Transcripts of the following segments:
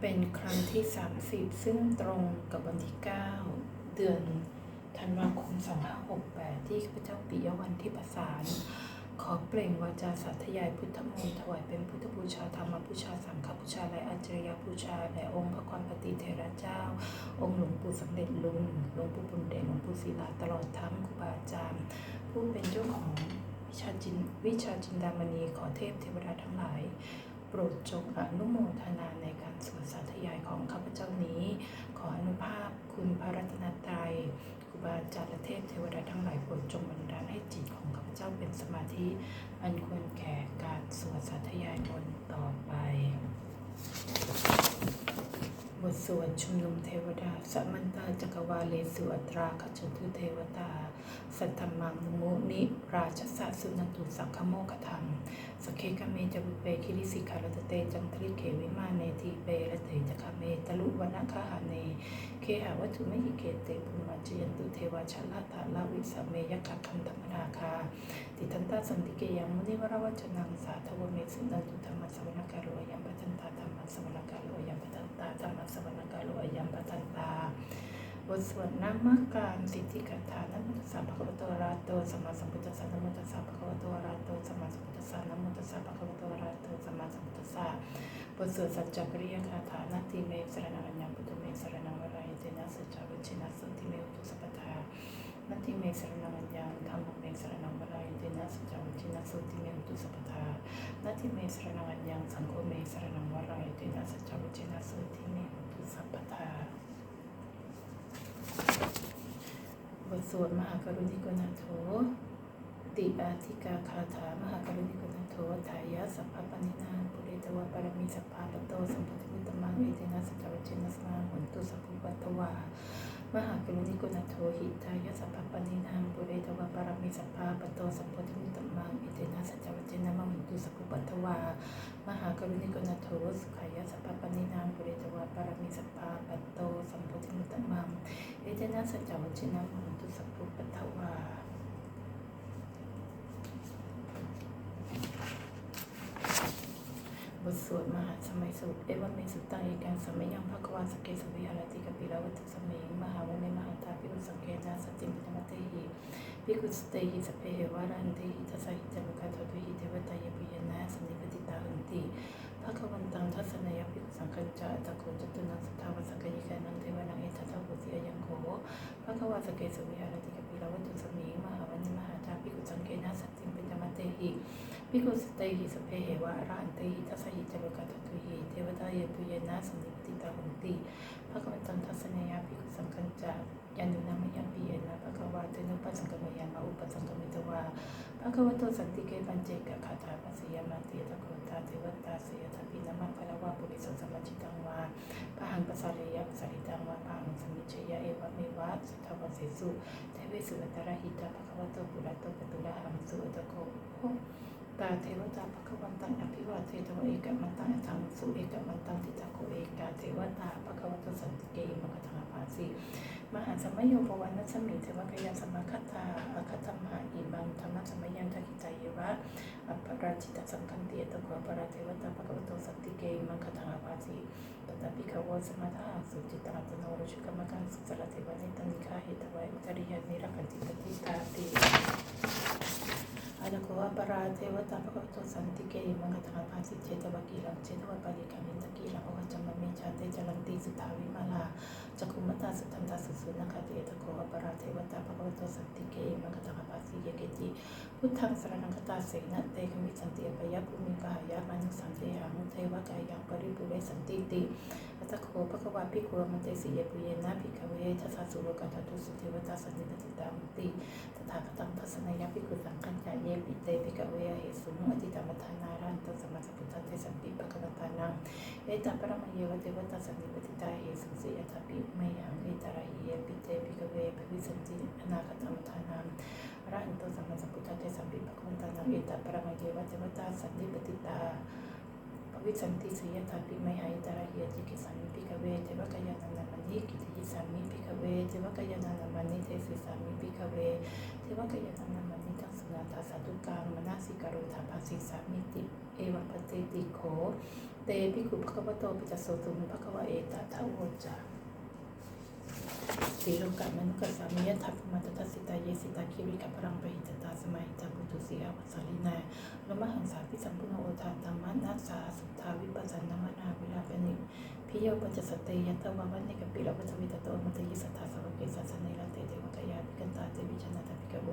เป็นครั้งที่ 30 ซึ่งตรงกับวันที่ 9 เดือนธันวาคม 2568 ที่ข้าพเจ้าปิยวันที่ประสาน ขอเปล่งวาจาสาธยายพุทธมนต์ถวายเป็นพุทธบูชาธรรมบูชาสังฆบูชาและอัจฉริยบูชาแด่องค์พระความปฏิเทระเจ้า องค์หลวงปู่สำเร็จลุงหลวงปู่บุญเดชหลวงปู่ศิลาตลอดทั้งครูบาอาจารย์ผู้เป็นเจ้าของวิชาจินวิชาจินดามณีขอเทพเทวดาทั้งหลาย โปรดจงอนุโมทนาในการสวดสาธยายของข้าพเจ้านี้ ขออนุภาพคุณพระรัตนตรัยครูบาอาจารย์และเทพเทวดาทั้งหลายโปรดจงบันดาลให้จิตของข้าพเจ้าเป็นสมาธิอันควรแก่การสวดสาธยายบนต่อไป บทสวดชุมนุมเทวดา สัมมันตาจักรวาเลสุอัตราขจตุเทวตา สัทธมังมุนิราชสัสสุนันตุสังคโมกธรรมสเคกเมจบุเปคิริสิกาลตเตจันทริเขวิมาเนทีเปรเตจคเมตลุวนาคาหาเน เคหาวัตุไม่หิเกเตปุมาจยันตุเทวาชลาตาลาวิสเมยกัคันธรรมนาคา ติทันตาสันติเกยังมุนิวรวัจนังสาทวเมสุนันตุธรรมสวรรคาโรยัมปทันตาธรรมสวรรคาโรยัม ตาธรรมสวรรคาโรยัมปทันตาบทสวดนามกการสิทธิคาถานะโมตัสสะภะคะวะโตอะระหะโตสัมมาสัมพุทธัสสะนะโมตัสสะภะคะวะโตอะระหะโตสัมมาสัมพุทธัสสะนะโมตัสสะภะคะวะโตอะระหะโตสัมมาสัมพุทธัสสะบทสวดสัจจกริยคาถานาทีเมสรณัญญาพุทธเมสรณังวรายเตนะสัจจวิชินะสุติเมอุตุสัพพทา นาทีเมสรณัญญาธรรมเมสรณังวรายเตนะสัจจวิชินะสุติเมอุตุสัพพทานาทีเมสรณัญญาสังโฆเมสรณังวรายเตนะสัจจวิชินะสุติเมอุตุสัพพทาบทสวดมหากรุณิกนาโถติอาธิกาคาถามหากรุณิกนาโถทายะสัพพปนินาปุเรตวะปรมิสัพพะปะโตสัมพุทธมิตมังเอเตนะสัจจวัจเจนะสมาหุนตุสัพพุปัตตวา มหากรุณิกุณโทหิตายสัพพปนินาปุเรตวะปรมิสัพพะปโตสัพพุทธมิตมังเอเตนะสัจจวัจเจนะมหุนตุสัพพุปัตวามหากรุณิกุณโทสุขายสัพพปนินาปุเรตวะปรมิสัพพะปโตสัพพุทธมิตมังเอเจนะสัจจวัจเจนะมหุนตุสัพพปัตถวา ทสวดมหาสมัยสุดเอวเมสุตตังเอกังสมัยยังภควาสเกสวิหารติกปิลาวัตสเมงมหาวันเนมหาตาภิกุสังเกนาสติมิธรรมเตหิภิกุสเตหิสพเพเหวารันเตหิทัสหิจมุขะทตุหิเทวตายปิยนะสนิปติตาหันติภควันตังทัศนยภิกุสังคัญจาตะโกจตุนังสัทาวสังกยิกานังเทวนังเอตถะโหติอยังโขภควาสเกสวิหารติกปิลาวัตสเมงมหาวันเนมหาตาภิกุสังเกนาสติมิธรรมเตหิ พิกุสเตหิสเพเหวะอรหันเตหิทัสหิจโลกัตตุหิเทวตาเยปุเยนะสันนิปติตาหุนติภะคะวันตังทัสเนยะพิกุสังคัญจายันดุนามยัมปิเยนะภะคะวาเตนุปัสสังกมยันมาอุปสังกมิตวาภะคะวะโตสันติเกปัญเจกะคาถาปัสยามาเตตะโกตาเทวตาเสยทัพพินามังคะวะปุริสัสมจิตังวาปะหังปัสสะเรยะปัสสริตังวาปะหังสมิชยะเอวะเมวะสัทวะเสสุเทเวสุอัตระหิตาภะคะวะโตปุระโตปตุระหังสุอัตโก ตาเทวตาภควันตังอภิวาเทตวเอกมันตังอัตังสุเอกมันตังทิตาโกเอกาเทวตาภควตสันติเกมกทังภาสีมหาสมัยโยปวันนัสมิเทวกยาสมาคตตาอคัตมหาอิมังธรรมสมัยยันทกิจายวะอัปปราชิตสังคันตีตะโกปราเทวตาภควตสันติเกมังคทังภาสีตถาปิขวสมาทาสุจิตังตโนรุชกรรมการสุจรเทวนิตังนิคาเหตวะอุตริยนิรักันติปฏิตาติ วปราเทวตาภควตสันติเกมังคทังภาสิเจตวกีลังเจตวปาริกามินตกีลังโอจมเมชาเตจลันติสุทาวิมาลาจักุมตาสุทันตาสุสุนัคติเอตโกวปราเทวตาภควตสันติเกมังคทังภาสิเยเกจิพุทธังสรนังคตาเสนะเตคมิสันติปยะภูมิกายะมานุสันติหังเทวกายังปริปุเรสันติติ อัตตโคภควาภิกขุมันเตสิเยปุเยนะภิกขเวทัสสุโลกัตตุสุเทวตาสันนิปติตามุติตถาคตังทัศนยภิกขุสังคัญจายเยปิเตภิกขเวเหสุมุอติตามัทานารันตสมมาสัพพุทธเทสันติภควตานังเอตัปรมเยวเทวตาสันนิปติตาเหสุสิยตาปิมยังเอตระเยปิเตภิกเวภวิสันติอนาคตมัทานังรันตสมมาสัพพุทธเทสันติภควตานังเอตัปรมเยวเทวตาสันนิปติตา วิสันติสยถาปิไมหายตระเหียจิกิสามิพิกเวเทวกายานันนามันนิกิติสามิพิกเวเทวกายานันนามันนิเทสิสามิพิกเวเทวกายานันนามันนิทังสุนาทาาสาตุการมนาสิการุธาภาสิสามิติเอวังปเตติโขเตปิกุภควโตปิจจโสตุมภควเอตทะโวจา สีโลกะมนุกสามียทัพมาตตัสสิตาเยสิตาคิริกพรังปหิตตาสมัยตาบุตุสีอวัสาลินาลมหังสาพิสัมพุโนโอทานธรรมนัสสาสุทธาวิปัสสนามนาวิลาปนิพิโยปัจจสเตยัตตวาวันนิกปิลวัตวิตโตมัตยิสัทธาสวเกสัสเนลเตาเตวิชนะตปิกโบ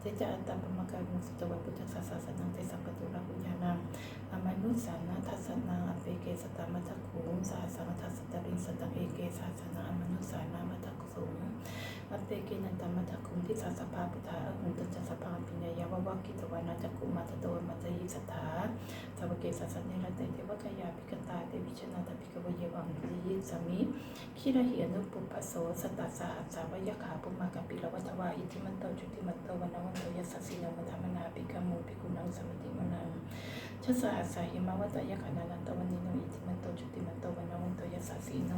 เตจาอัตตปมกามุสุตวัตพุทธศาสนังเตสัพปตุระปุญญานังอามนุสานะทัสนาอเปเกสตามัทคุมสาสังทัสตรินสตังเอเกสาสนาอามนุสานะมัทคุมอเปเกนันตมัทคุง ทิสาสภาพุทธาอหุงตัจสภาปิญญายาววักกิตวานาจักกุมาตโตมัตยิสัทธาสวเกสัสเนลเตเทวกายาภิกตาเตวิชนะตปิกโบเยวังปิยิสมิคิระหิอนุปุปปโสสตัสสหัสสาวยขาปุมากัปิลวัตวาอิทิมันโตจุติมันโตวันนวันโตยัสสสินมัธรรมนาปิกามูปิกุนังสมิติมนังชสหัสสาหิมาวัตยขนานันตวันนิโนอิทิมันโตจุติมันโตวันนวันโตยัสสสิโน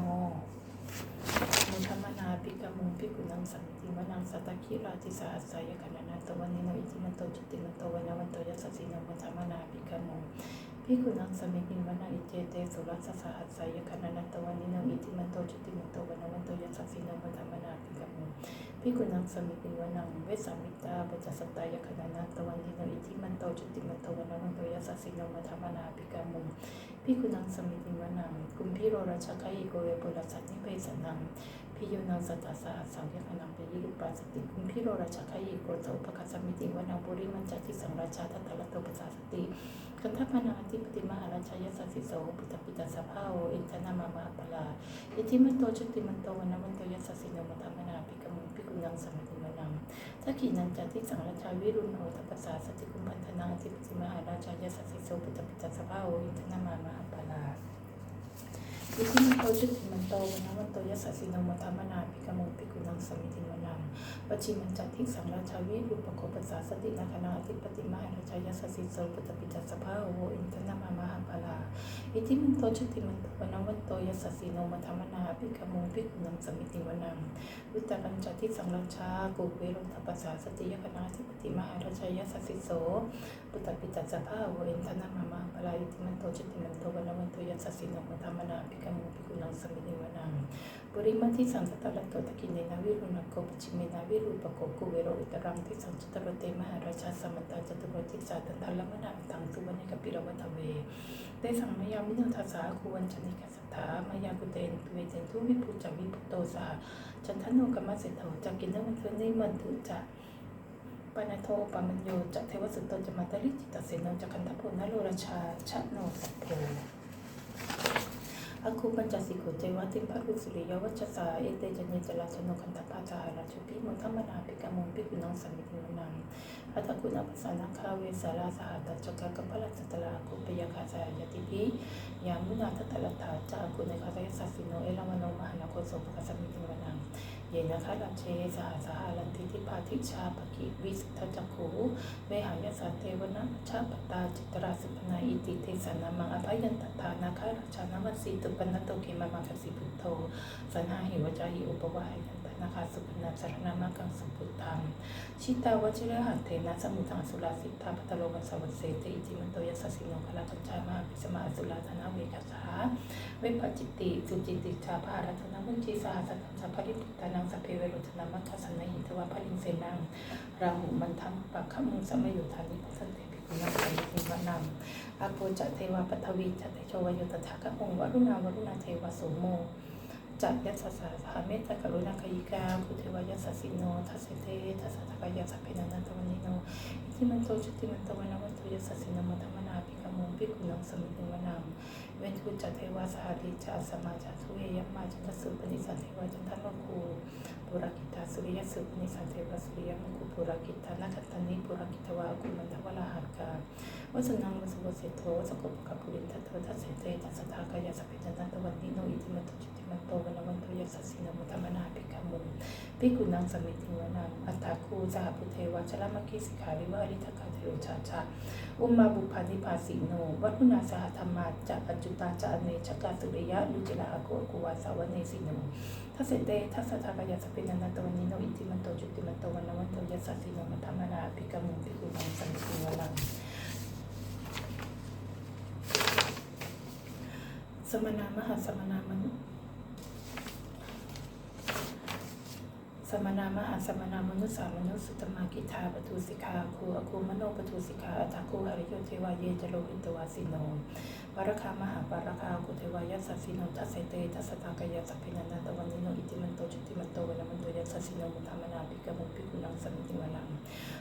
มุธรรมนาปิกมุปิกุนังสมิติมนังสัตตคิราติสาสายขนานันตวันนิโนอิจิมันโตจิติมันโตวันนวันโตยัสสีนมุธรรมนาปิกามูพิกุนังสมิติวนาอิเจเตสุรัสสะหัสสายคณนันตวันนิโนอิจิมันโตจิติมันโตวันวันโตยัสสีนมุธรรมนาภิกมุ พิกุนังสมิติวนังเวสามิตาปัจจสตายคณนันตวันนินอิติมันโตจุติมันโตวันวันโตยัสสิโนมัธรรมนาภิกขมุพิกุนังสมิติวนังกุมพิโรราชกัยโกเวปุรัสสนิเพสนังพิโยนังสัตตาสหัสสายคณังเปยิรุปัสสติกุมพิโรราชกัยโกโตปะคัสสมิติวนังปุริมันจัติสังราชาทัตตะละโตปัสสติคันทพนาธิปติมหาราชยสัสสิโสปุตตปิตาสภาโออินทนามามาปลาอิทิมันโตจุติมันโตวันนมันโตยัสสิโนมัทมา กุณังสมิติมนังทักขีนันจาที่สังราชาวิรุณโหตปัสสาสติคุมพันธนาธิปติมหาราชายสัสิโสปิตปิตสภาโออิทนามามาปาลาอิทิมันโตจุติมันโตวนะมันโตยสัสสสิโนมธรรมนาภิกมุภิก ณังสมิติมนังปัจจิมันจัติสังราชาวิรุปโคปัสสาสตินาคนาธิปติมหาราชายสสสิโสปุตตปิตาสภาโออินทนามามหาปลาอิทิมันโตจุติมันโตวันวันโตยสสิโนมัทมนาภิกขมุภิกขุนังสมิติวนังวิตารัญจัติสังราชากุเวรุตปัสสาสติยคนาธิปติมหาราชายสสสิโสปุตตปิตาสภาโออินทนามามหาปลาอิทิมันโตจุติมันโตวันวันโตยสสิโนมัทมนาภิกขมุภิกขุนังสมิติวนังปุริมัติสังสตตะโตตะกินเนนาวิรุณโกปจิเมนาวิรูปโกกุเวโรอิตรังทิสังจตรเตมหาราชสมัตตาจตุรติสาตันทัลลมนาตังสุวรรณกปิรวัตเวเตสังมายามิโนทัสสาคุวันชนิกสัทธามายากุเตนตุเวเจนทุวิปุจจวิปุโตสาจันทโนกรรมเสโถจักกินเนมันเทนิมันตุจะปานโทปามัญโยจะเทวสุตโตจะมาตริจิตตเสนจะคันทโพนนโลราชาชะโนสัพโพ อคุปัญจสิกขุเจวะติมภะรุสุริยวัชสาเอเตจเนจลาชนคันตปาจาราชุปิมุทัมมนาปิกามุปิกุนังสมิติมนังอัตกุณปัสสานังคาเวสาราสหัตจักรกัปปะลัสตลาคุปยคาสายติพิยามุนาทัตตะลัตถาจากุณคาสยสัสสิโนเอลามโนมหานาโคสมภสมิติมนัง เยนะคะลันเชสหสหาลันติทิพาทิชาปกิวิสุทธจักขูเวหายสันเทวนะชาปตาจิตราสุปนาอิติเทสนามังอภัยันตทานาคาราชานามัสสีตุปนัตโตเกมามังคสิพุทโธสันหาหิวจาหิอุปวายัน นาคาสุปนามสารนามังกังสุพุตังชิตาวชิระหันเทนะสมุทังสุลาสิทธาปัตโลกัสวัสเสติอิจิมันโตยัสสิโนคลาปัญจามาปิสมาสุลาธนาเวกัสาเวปจิตติสุจิติชาภารัตนามุจีสาสัตถสัพพริตานังสัพเพเวรุตนามัคสันนิหิตวะพลิงเสนังราหุมันทังปักขมุสมยุทานิพัสเตปิกุณังสมิติวะนังอาโปจะเทวะปัทวีจะเตโชวโยตถาคองวรุณาวรุณาเทวะโสโม จัดยัสสะสาเมตตากรุณาคยิกาคุเทวายัสสิโนทัสเสเตทัสสะทกายาสัพเพนันตวันนิโนอิทิมันโตจุติมันโตวันนวันโตยัสสสิโนมัทมนาภิกขมุภิกขุนังสมิติวนังเวนทุจัตเทวาสหริจาสมาจาทุเอยมมาจันทสุปนิสันเทวาจันทมคูปุรกิตาสุริยสุปนิสันเทวาสุริยมคูปุรกิตานักตันนิปุรกิตวากุมันทวลาหักาวัสนังวัสวเสโทสกุปกับปุรินทัตโททัสเสเตทัสสะทากายาสัพเพนันตวันนิโนอิทิมันโตจุติ มันโตวันวันโตยัสสินมุธรรมนาภิกขมุนภิกขุนังสมิติวนังอัตถาคูจาพุเทวะชลมัคคิสิกขาริวะอริทคาเทโอชาชาอุมมาบุพานิพาสิโนวัตุนาสหธรรมาจะปัจจุตาจะอเนชกาสุริยะลุจิระอโกกุวาสาวเนสิโนทัสเสเตทัสทากายสปินันตวันนิโนอิติมันโตจุติมันโตวันวันโตยัสสินมุธรรมนาภิกขมุนภิกขุนังสมิติวนังสมณามหาสมณามนุส มณามหาสมณามนุสามนุสุตมากิทาปทุสิกาคูอคูมโนปทุสิกาอัตคูหริโยเทวาเยจโรอินตวาสิโน ปารคามหาปารคาคุเทวายัสสสิโนทัสเสเตทัสตากายสัพพินันตวันนิโนอิติมันโตจุติมันโตวันมันโตยัสสสิโนมุทามนาภิกมุภิกุนังสมิติวนัง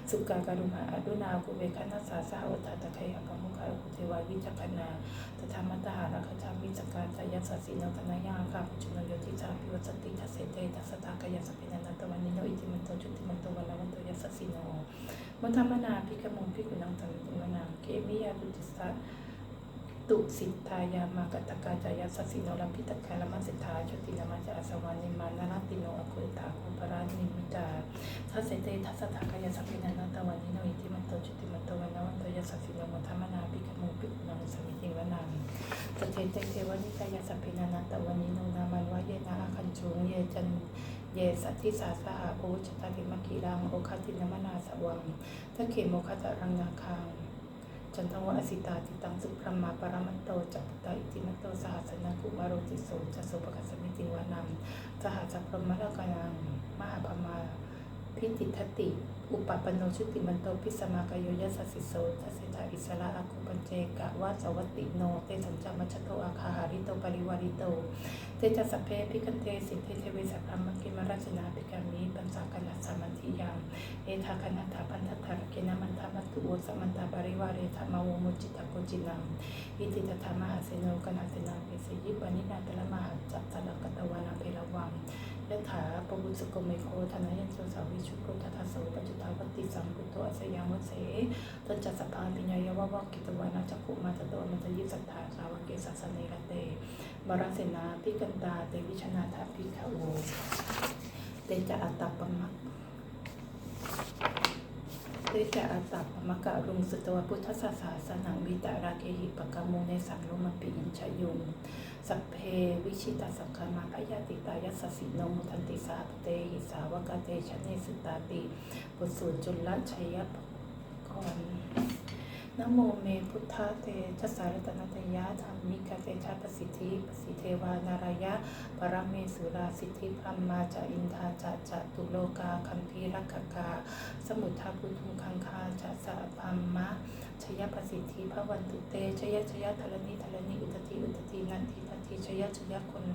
สุกาการุมาอดุนาคุเวคนัสสาสหวัฏตะไคยปมุขะคุเทวาวิจักขณาตถามัตหาราคจามิสการจายัสสะสีนตนายาคาปุจุนโยติจาพิวัสติทัสเสเตทัสตากายสัพพินันตวันนิโนอิติมันโตจุติมันโตวันละวันโตยัสสะสีโนมัทธรรมนาภิกขมุงภิกุนังสัมมิติวนาเกมิยาบุติสตุ ตุสิทธายามากตกาจายัสสะสีโนลัมพิตกาลมัสิทธาชตินามาจาสวานิมานาลติโนอคุตาคุปรานิมิตาทัสเสเตทัสสตากายสัพพินันตวันนิโนอิติมันโตจุติมันโตวันวันโตยัสสะสีโนมัทธรรมนาภิกมุงภิกขุนังสมิติวนาสเทเตเทวนิกายสัพพินานตวันนิโนนามันวะเยนาอาคันจุงเยจันเยสัทธิสาสหาโอชตาริมกีรังโอคตินมนาสวังทะเขโมคตะรังนาคัง จันทวะอสิตาจิตังสุพรมาปรมันโตจัปตาอิติมัตโตสหัสนากุมารโรจิโสจัสโสปกัสมิติวานังสหัสพรมมะกานังมหาพมา พิติทติ อุปปโนชุติมันโตพิสมากายโยยัสสิโสทัสเสตาอิสระอาคุปัญเจกะวาสวัตติโนเตสัญจามัชโตอาคาหาริโตปริวาริโตเตจัสสพเพพิกันเตสิทเทวิสัพพมกิมราชนาภิกามิปัญจกันัสสามันทิยังเอทาคนัตถาพันธัตถารกินามันทามัตตุโอสมันตาปริวาเรธรรมโวมุจิตตโกจินังอิติตถามหาเสโนกนาเสนาเปสยิปานินาตละมหาจัตตะละกตวานาเพลวัง ยถาปวุสโกเมโคธนายันโสสาวิชุโกทัสโสปัจจุตาปฏิสัมพุทโตอาสยามวเสตัจจสพาปิญญายาวะวะกิตวานาจักขุมาตโตมัตยิสัทธาสาวเกสัสเนรเตบารเสนาพิกันตาเตวิชนาทาพิขโวเตจะอัตตปมัก ตจะอัตตปมกะรุงสุตวพุทธศาสนาวิตาราเกหิปกามูในสังโลมปิอินชยุงสัพเพวิชิตาสังคามาพยาติตายัสสิโนมุทันติสาเตหิสาวกเตชะเนสุตาติปุสูจุลชัยพร นโมเมพุทธะเตชะสารตนัตยะธรรมิกาเตชะประสิทธิประสิเทวานารายะปรเมสุราสิทธิพรหมาจะอินทาจะจะตุโลกาคัมภีรักกา สมุทาพุทุงคังคาจะสะพัมมะชยประสิทธิพระวันตุเตชยชยธรณีธรณีอุตติอุตตินันทินันทิชยชยคน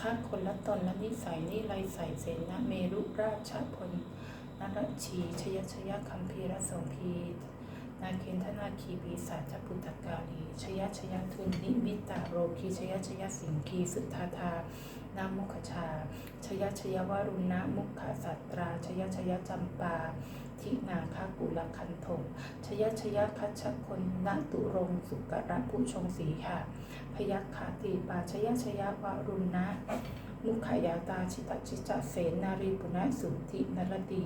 ข้าคนละตนละนิสัยนิไรใสเสนาเมรุราชพลนรชีชยชยคัมภีรสงพี นาเคนธนาคีปีศาจพุทธกาลีชยชยทุนนิมิตาโรคีชยชยสิงคีสุทธาธานามุขชา ชยชยวารุณะมุขสัตรา ชยชยจำปา ทินาคากุลคันธงชยชยคัชคนนตุรงสุกระผู้ชงสีค่ะพยัคขาติปาชยชยวารุณะ มุขายาตาชิตชิจเสนารีปุณะสุทธินรดี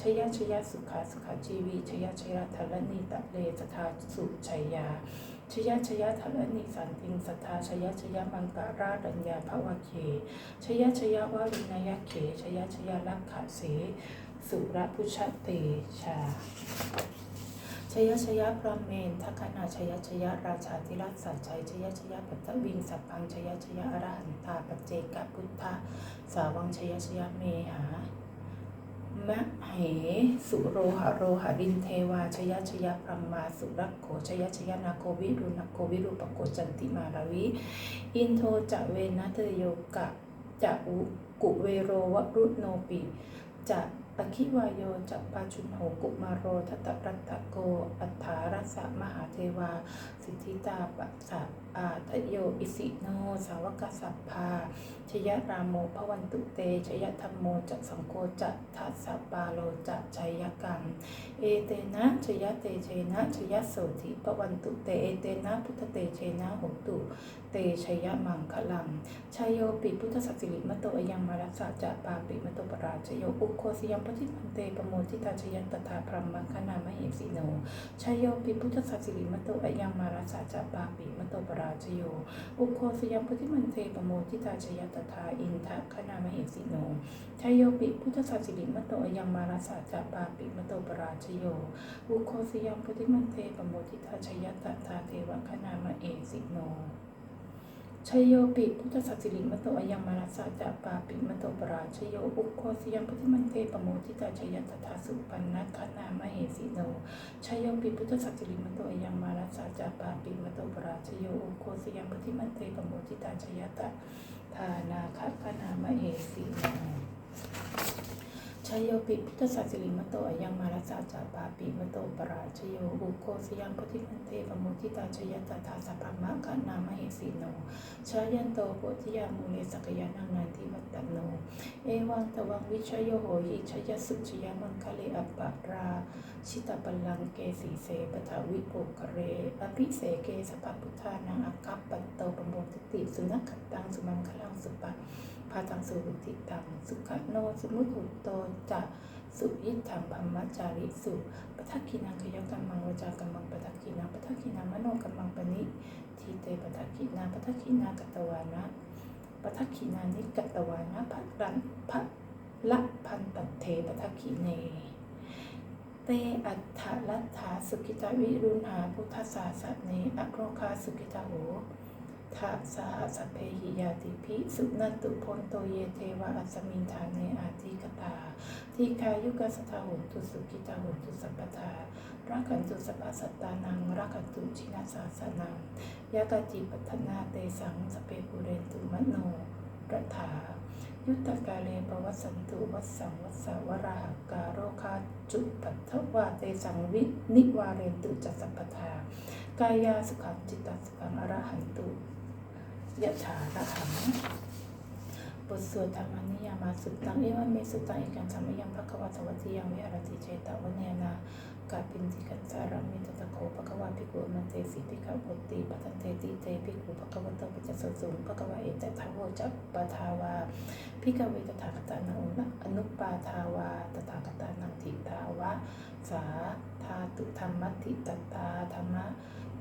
ชยชยสุขาสุขาจีวีชยชยธรณีตะเลสทาสุชัยยาชยชยธรณีสันติงสัทธาชยชยมังการาดัญญาภวเคชยชยวารุณยเขชยชยลักขะเสสุรพุชเตชา ยชยพระเมนทัคนาชยชยราชาธิราชสัจชัยชยชยปัตตวิงสัพพังชยชยอรหันตาปจเจกพุทธะสาวังชยชยเมหามะเหสุโรหะโรหะรินเทวาชยชยพรหมาสุรักโขชยชยนาโควิรุณโควิรุปโกจันติมาราวิ อินโทจะเวนะเตโยกะจะอุกุเวโรวรุโนปิจะ อคิวายโยจะปาชุนโหกุมาโรทัตตรัตตโก อัฏฐารัสสะมหาเทวา สิทธิตาปัสสะอาทะโยอิสิโน สาวกสัพพาชยรามโมพวันตุเตชยธรรมโมจะสังโฆจะทัสสะปาโลจะชัยกังเอเตนะชยเตเชนะชยโสธิปวันตุเตเอเตนะพุทธเตเชนะโหตุเตชยมังคลังชายโยปิพุทธสัจสิริมโตอยังมารัสสะจะปาปิมโตปราชโยอุโคสยังปฏิมันเตปโมทิตาชยันตถาพรหมังคนามเหสีโนชายโยปิพุทธสัจสิริมโตอยังมาราสาจะปาปิมโตปราชโย อุโคสยมพุทธิมันเทปโมทิตาชยตถาอินทะคนามเหสิโนชยโยปิพุทธสัจสิริมโตอยังมาราสาจะปาปิมโตปราชโย อุโคสยมพุทธิมันเทปโมทิตาชยตถาเทวคณามเหสิโน ชยโยปิพุทธสัจสิริมโตอยังมาราสาจะปาปิมโตปราชโยอุโคสยังพุทธมันเตปโมทิตาชยัตถาสุปันนัคนามเหสีโนชยโยปิพุทธสัจสิริมโตอยังมาราสาจะปาปิมโตปราชโยอุโคสยังพุทธมันเตปโมทิตาชยัตถานาคคนามเหสีโน ชยโยปิพุทธสัสิริมโตอยังมารัสาจาปาปิมโตปราชโยบุโคสยังปฏิมันเตปมุทิตาชยตถาสัพพมะกานามเหสีโนชายันโตโพธิยามูเลสกยานังนันทิวัตตโน เอวังตวังวิชยโยโหหิชยสุชยมังคะเลอัปปะราชิตาปัลังเกสีเสปทาวิโปกเรอภิเสเกสภะพุทธานังอากัปปันโตปโมติติสุนัขขัตตังสุมังคลังสุปะ พาทังสุรุติตังสุขโนสมุทุโตจะสุยิทังพัมมจาริสุปทักขินังขยกัมมังวจากัมมังปทักขินังปทักขินังมโนกัมมังปณิทีเตปทักขินาปทักขินากตวานะปทักขินานิกตวานะพัรันพะละพันตัเทปทักขิเน เตอัฏฐลัทธาสุกิตาวิรุณหาพุทธศาสเนอโรคาสุกิตาโห ทัสสะสัพเพหิยาติภิสุนตุพนโตเยเทวะอัสมินทานเนอาทิกตาทีคายุกสทาหุนตุสุกิตาหุนตุสัพพทารักขันตุสัพพสัตตานังรักขันตุชินาสาสนังยากจิปัฏนาเตสังสเปปุเรนตุมโนรัฐายุตกาเลปวัสสันตุวัสสังวัสสาวราการโรคาจุปัทวาเตสังวินิวาเรนตุจัสสัพพทากายาสุขังจิตตสุขังอรหันตุ ยะถาระหังบทสวดธรรมนิยามาสุตตังเอวะเมสุตตังเอกันสัมมยังภควาสวัสดิยังวิหารติเจตวเนนากาปินติกันสารามิตตะโคภควาภิกขุมันเตสิภิกขวุติปัตเตติเตภิกขุภควตปิจสสุงภควาเอตทาโวจัปปทาวาภิกขเวตถาคตานังอนุปาทาวาตถาคตานังทิทาวะสาธาตุธรรมติตตาธรรมะ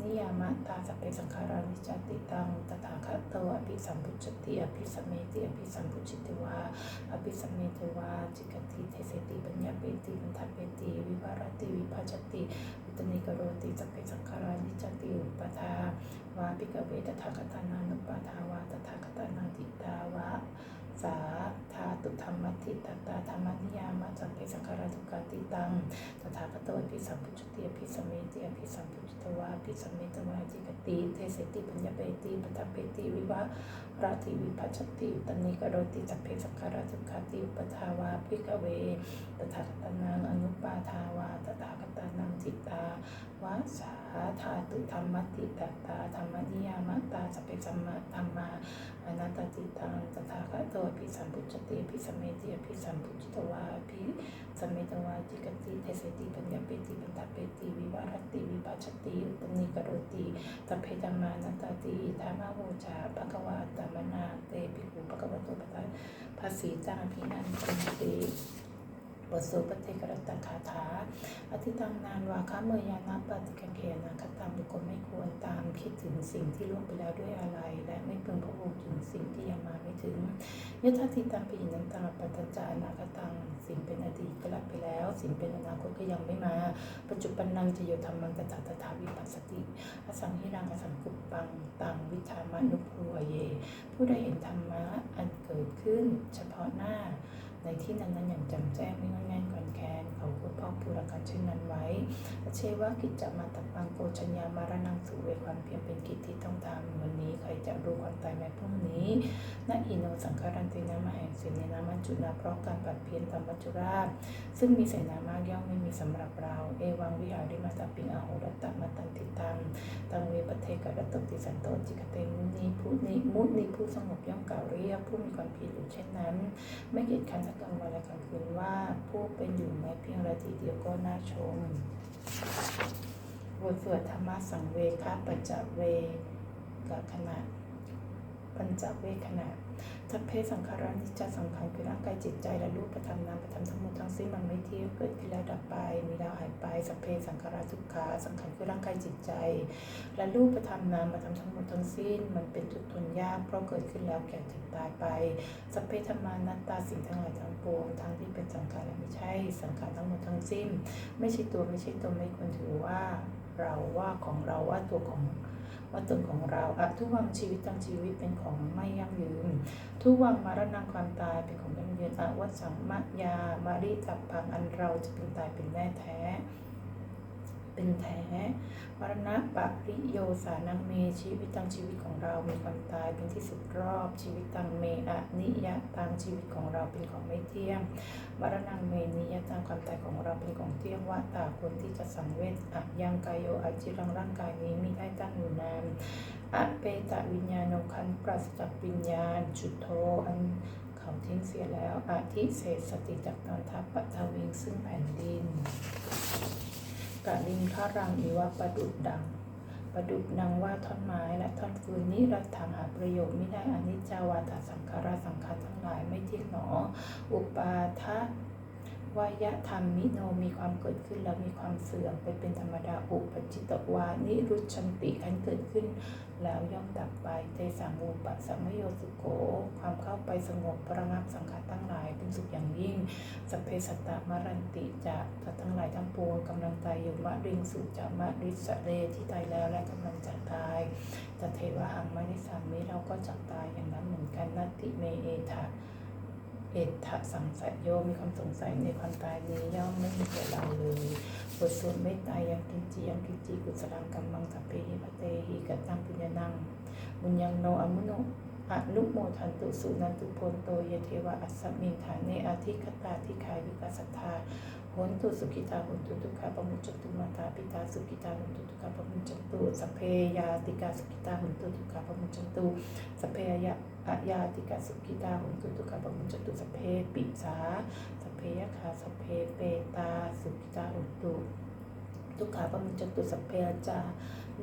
นิยามะตาสพเพสังขารานิจติตังตถาคตโตอภิสัมพุชติอภิสัมเมติอภิสัมพุชิติวาอภิสัมเมติวาจิกติเทเสติปัญญาเปติปัญทเปติวิภารติวิภาชติอุตนิกโรติสพเพสังขารานิจติอุปทาวาปิกเวตถาคตานานุปาทาวาตถาคตานังติตาวะ สาธาตุธรรมติตตาธรรมนิยามะสัพเพสังขาราทุกขติตังตถาคตอภิสัมพุชติอภิสัมเมติอภิสัมพุชตวาอภิสัมเมตวาจิกติเทเสติปัญญาเปติปัตตเปติวิวะราติวิภัชชติอุตนิกโรติสัพเพสังขาราทุกขติอุปทาวาภิกเวตถาคตานังอนุปาทาวาตถาคตานังจิตตาวาสา ธาตุธรรมติตตาธรรมนิยามตาสัพเพสัมมาธรรมาอนัตติตังตถาคตโตอภิสัมพุชติอภิสัมเมติอภิสัมพุจตวาอภิสัมเมตวาจิกติเทเสติปัญญาเปติปัญญาเปติวิวารติวิปัชติอุตนิกโรติสัพเพธรรมานัตตติธรรมโวจาภควาตมนาเตปิภูภควโตปะทาภาษีตังอภินันตุติ บทสวดปฏิกรตคาถาอธิตังนานวาคะเมยานาปฏิกังเขนาคตามบุคคลไม่ควรตามคิดถึงสิ่งที่ล่วงไปแล้วด้วยอะไร และไม่พึงพะวงถึงสิ่งที่ยังมาไม่ถึงยะทัติตังปีนันตังปัจจานาคตังสิ่งเป็นอดีตก็ลับไปแล้ว สิ่งเป็นอนาคตก็ยังไม่มา ปัจจุบันนังจะโยธรรมังตถาตถาวิปัสสติอสังหิรังอสังกุปปังตังวิชามานุภูเย ผู้ใดเห็นธรรมะอันเกิดขึ้นเฉพาะหน้า ในที่นั้นนั้นอย่างจำแจ้งไม่งอนแงนก่อนแคนเขาพูดพอปูรกันเช่นนั้นไว้เชวะกิจจะมาตปังโกชัญญามารนังสุเว ความเพียรเป็นกิจที่ต้องทำวันนี้ใครจะรู้ความตายแม้พรุ่งนี้นาอิโนสังคารันตินามาแห่งสินในนามัจจุนาเพราะการปัดเพียนตามมัจจุราช ซึ่งมีเสนามากย่อมไม่มีสำหรับเรา เอวังวิหาริมาตาปิงอาโหรัตตมาตันติตังตังเวปเทกรัตตติสันโตจิกเตมุนีผู้นิมุนีผู้สงบย่อมกล่าวเรียกผู้มีความผิดอยู่เช่นนั้น ไม่เกียจคันทั้งกลางวันและกลางคืนว่าผู้เป็นอยู่แม้เพียงนาทีเดียวก็น่าชม บทสวดธรรมสังเวคะปัจจเวกขณะปัญจเวขณะสัพเพสังขารานิจจสังขารคือร่างกายจิตใจและรูปธรรมนามธรรมทั้งหมดทั้งสิ้นมันไม่เที่ยงเกิดขึ้นแล้วดับไป มีแล้วหายไปสัพเพสังขาราทุกขาสังขารคือร่างกายจิตใจ และรูปธรรมนามธรรมทั้งหมดทั้งสิ้น มันเป็นทุกทนยากเพราะเกิดขึ้นแล้วแก่เจ็บตายไป สัพเพธรรมานัตตาสิ่งทั้งหลายทั้งปวงทั้งที่เป็นสังขารและไม่ใช่สังขารทั้งหมดทั้งสิ้น ไม่ใช่ตัวไม่ใช่ตนไม่ควรถือว่า เราว่าของเราว่าตัวของว่าตนของเราอะทุกวังชีวิตทั้งชีวิตเป็นของไม่ยั่งยืน ทุกวังมรณะความตายเป็นของยั่งยืนอะวัสังมะยามาริจับพังอันเราจะเป็นตายเป็นแน่แท้ เป็นแท้มรณะปะริโยสานังเมชีวิตตังชีวิตของเรามีความตายเป็นที่สุดรอบชีวิตตังเมอะนิยตังชีวิตของเราเป็นของไม่เที่ยงมรณังเมนิยตังความตายของเราเป็นของเที่ยงว่าตาคนที่จะสังเวชอะยังกายโยอาจิรังร่างกายนี้มิได้ตั้งอยู่นานอะเปตะวิญญาณคันปราศจากวิญญาณจุดโทอันเขาทิ้งเสียแล้วอาทิเศษสติจากนอนทัพปัทวิงซึ่งแผ่นดิน กะลิงข้ารังอีวะประดุดดังประดุดดังว่าท่อนไม้และท่อนฟืนนี้รัฐามหาประโยชน์ไม่ได้อนิจจาวาตาสังขาราสังขารทั้งหลายไม่เที่ยงหนอ อุปาทะ วายะธรรมมิโนมีความเกิดขึ้นแล้วมีความเสื่อมไปเป็นธรรมดาอุปจิตตวานิรุชันติขันเกิดขึ้น แล้วย่อมดับไปเตสังมูปะสัมมโยสุโขความเข้าไปสงบประงับสังขารทั้งหลายเป็นสุขอย่างยิ่งสัพเพสัตตมรันติจะสัตว์ทั้งหลายทั้งปวงกำลังตายอยู่มะริงสุจะมะริสะเลที่ตายแล้วและกำลังจะตายจะเทวหังมะนิสามิเราก็จะตายอย่างนั้นเหมือนกันนัตติเมเอทะ เอตถะสังสัยโยมีความสงสัยในความตายนี้ย่อมไม่มีแก่เราเลยบทสวดไม่ตายยังกินจียังกินจีกุศลังกัมมังสัพเพหิปเตหิกัตตังปุญญานังบุญยังโนอมุโนอนุโมทันตุสุนันตุพนโตเยเทวะอัสสมิงฐานเนอาทิคตาทิคายวิกัสสทธาโหนตุสุขิตาโหนตุทุกขาปมุจจตุมาตาปิตาสุขิตาโหนตุทุกขาปมุจจตุสัพเพยาติกาสุขิตาโหนตุทุกขาปมุจจตุสัพเพยะ อะยาติกาสุกิตาหุนตุตุกาปมุจตุสเพปิสาสเพยคาสเพเปตาสุกิตาหุนตุ ทุกขาปมุจจตุสพเพอาจา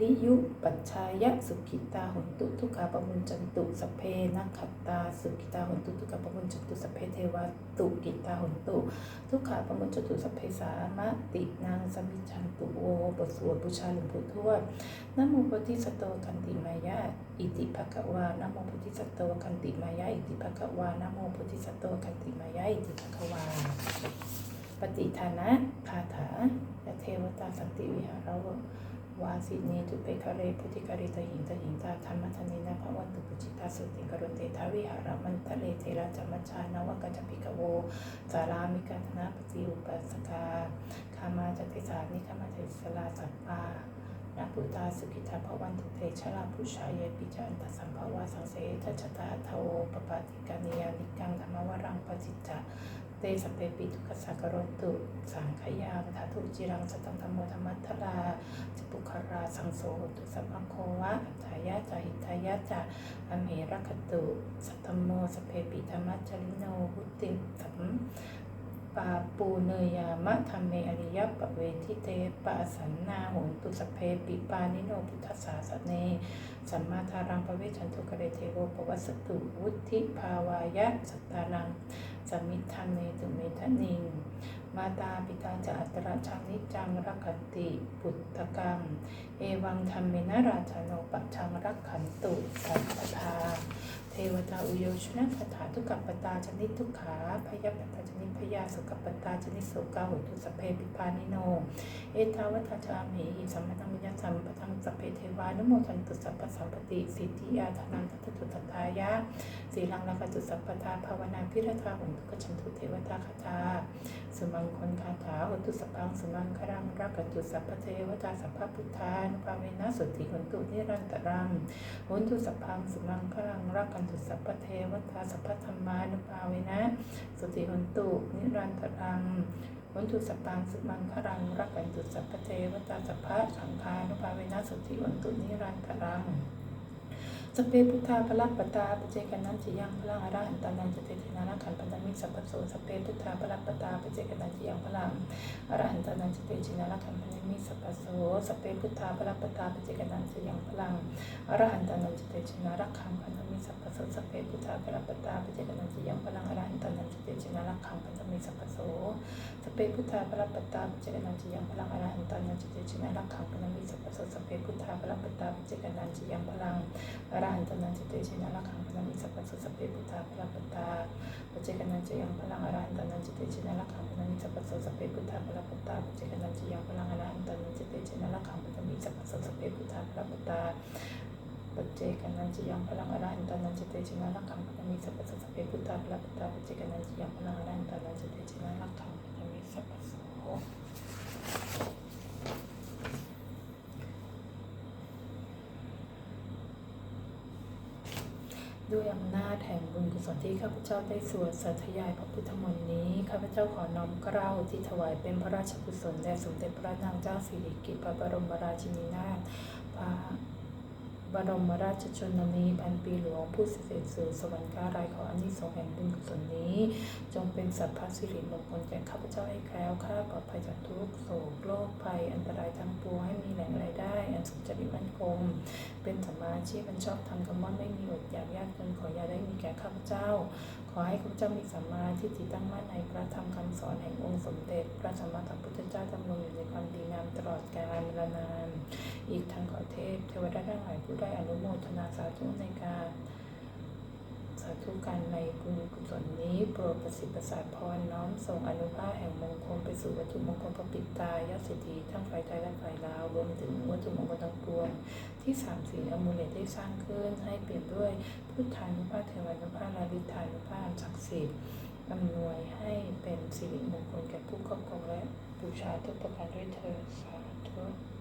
ลิยุปัชายะสุขิตาหุนตุทุกขาปมุจจันตุสพเพนักขัตตาสุกิตาหุนตุทุกขาปมุจจันตุสพเพเทวาตุกิตาหุนตุทุกขาปมุจจตุสพเพสามะตินางสมิชันตุโวบทสวดบูชาหลวงปู่ทวดนโมโพธิสัตวคันติมายะอิติภะคะวานโมโพธิสัตวคันติมายะอิติภะคะวานโมโพธิสัตวคันติมายะอิติภะคะวา ปฏิทานะคาถายะเทวตาสันติวิหารววาสินีทุเปคะเรพุทธิกริตหิงตหิงตาธรรมทนินะภวันตุปุจิตาสุติกรุเตทาวิหารมันทะเลเทระจัมมัจจานวกัจจปิกโวสารามิกันธนาปฏิอุปัสกาคามาจติสานิคามาเทสลาสัปปานาปุตาสุกิตาภวันตุเตชะลาพุชายปิจันตสัมภวะสังเสทชตาโทปปาติกานิยานิกังธรรมวรังปจิจจ ตสเปปิทุกขสักรตุสังขยามทาทุจิรังสตังธรรมโมธรรมัทลาจปุคาราสังโสตุสัมมังโควะอัฏฐายะจาหิทายะจาอเมรคตุสัตตมโมสเปปิธรรมัจริโนวุติสัมปาปูเนยามะธรรมเมอริยปะเวทิเตปะสันนาโหนตุสเพปิปานิโนพุทธศาสเน สัมมาทารังปะเวชันตุกะเรเทโวปวัสสตุวุธิภาวายะสัตตานัง สมิทธเนตุเมทนิงมาตาปิตาจะอัตระชังนิจังรักขติปุตตกัมเอวังธรรมเมนะราชาโนปัจชังรักขันตุสัพพาเทวตาอุโยชนะคาถาทุกขปตาชนิดทุกขาพยาปตาชนิดพยาสุขปตาชนิดโสกาหุตุสเพปิปานิโน เอตาวัตจามิหิสัมมตัมิยสัมปทังสพเพเทวานุโมทันตุสัพพสัมปติสิทธิยาธนังทัตตุตัตายะสีลังละกจุสัพพทาภาวนาพิรทาหุนทุกชันทุเทวตาคาถาสมังคลคาถาหุตุสัพพังสมังครังรักจุสัพพเทวตาสัพพพุทธานุภาเวนะสุทธิหุนตุนิรันตรังหุนตุสัพพังสมังครังรักกันตุสัพพเทวตาสัพพธรรมานุภาเวนะสุทธิหุนตุนิรันตรังวันตุสัพพังสุมังครังรักกันตุสัพพเทวตาสัพพะสังฆานุภาเวนะสุทธิวันตุนิรันตรังสเปพุทธาพลัปปตาปเจกันนันจิยังพลังอรหันตานันจเตตินานาขันปันมิสัพพโสสเปพุทธาพลัปปตาปเจกันนันจิยังพลังอรหันตานันจเตจินานาขันปัน มิสัพพโสสเปพุทธาพลัปตาปเจกันนันจิยังพลังอรหันตานันจเตจินานาขันปันมิสัพพโสสเปพุทธาพลัปตาปเจกันนันจิยังพลังอรหันตานันจเตจินานาขันปันมิสัพพโสสเปพุทธาพระปัตตาปจเจกนันจิยังพลังอรหันตัญญจิตเตชินะรักขังปนมิสัพพโสสเปพุทธาพระปัตตาปจเจกนันจิยังพลังอรหันตัญญจิตเตชินะรักขังปนมิสัพพโสสเปพุทธาพระปัตตา จกันจิยังพลังอรหันตันจิตเตชินะรักขังนมิสัพพะโสสเปกุทาพระพุตตาปัจเจกนันจิยังพลังอรหันตันจิตเตชินะรักขังปนมิสัพพะโสสเปกุทาพระพุตตาปัจเจกนันจิยังพลังอรหันตันจิตเตชินะรักขังปนมิสัพพะโสสเปพุทธาพระพุตตาปัจเจกนันจิยังพลังอรหันตันจิตเตชินะรักขังปนมิสัพพะโส ด้วยอำนาจแห่งบุญกุศลที่ข้าพเจ้าได้สวดสัทยายพระพุทธมนต์นี้ ข้าพเจ้าขอน้อมเกล้าที่ถวายเป็นพระราชกุศลแด่สมเด็จพระนางเจ้าสิริกิติ์พระบรมราชินีนาถพระ บรมราชชนนีพันปีหลวงผู้เสด็จสู่สวรรคารายขออานิสงส์แห่งบุญกุศลนี้ จงเป็นสัพพสิริมงคลแก่ข้าพเจ้าให้แคล้วคลาดปลอดภัยจากทุกโศกโรคภัย อันตรายทั้งปวงให้มีแหล่งรายได้ อันสุจริตมั่นคงเป็นสมมาชีพมันชอบทำกำมอนไม่มีอดอยากยากจนขออย่าได้มีแก่ข้าพเจ้า ขอให้ข้าพเจ้ามีสัมมาทิฏฐิตั้งมั่นในพระธรรมคำสอนแห่งองค์สมเด็จ พระสัมมาสัมพุทธเจ้าดำรงอยู่ในความดีงามตลอดกาลนานอีกทั้งขอเทพเทวดาทั้งหลายผู้ได้อนุโมทนาสาธุในการสาธุการในบุญกุศลนี้โปรดประสิทธิ์ประสาทพรน้อมส่งอนุภาพแห่งมงคลไปสู่วัตถุมงคลพระปิตายอดสิทธิทั้งฝ่ายไทยและฝ่ายลาวรวมถึงวัตถุมงคลทั้งปวงที่สามสีอมูลเลตได้สร้างขึ้นให้เปลี่ยนด้วยพุทธานุภาพเทวานุภาพและวิธานุภาพศักดิ์สิทธิ์อำนวยให้เป็นสิริมงคลแก่ผู้ครอบครองและบูชาทุกประการด้วยเธอสาธุ